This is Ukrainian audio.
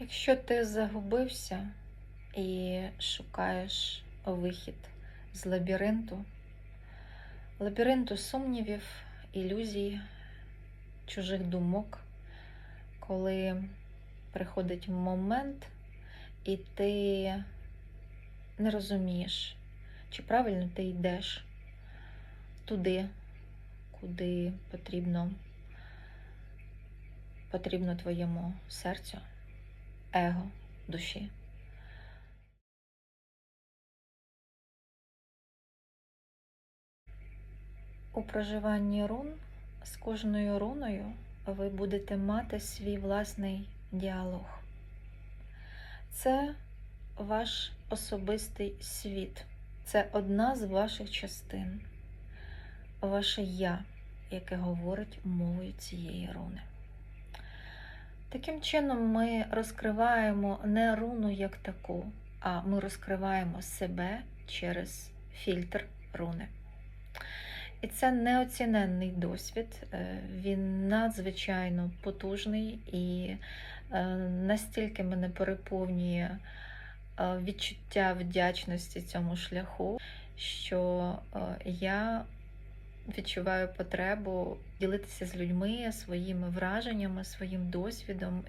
Якщо ти загубився і шукаєш вихід з лабіринту, лабіринту сумнівів, ілюзій, чужих думок, коли приходить момент, і ти не розумієш, чи правильно ти йдеш туди, куди потрібно, потрібно твоєму серцю его душі. У проживанні рун з кожною руною ви будете мати свій власний діалог. Це ваш особистий світ, це одна з ваших частин, ваше я, яке говорить мовою цієї руни. Таким чином, ми розкриваємо не руну як таку, а ми розкриваємо себе через фільтр руни. І це неоціненний досвід, е, він надзвичайно потужний і е, настільки мене переповнює е, відчуття вдячності цьому шляху, що я відчуваю потребу ділитися з людьми своїми враженнями, своїм досвідом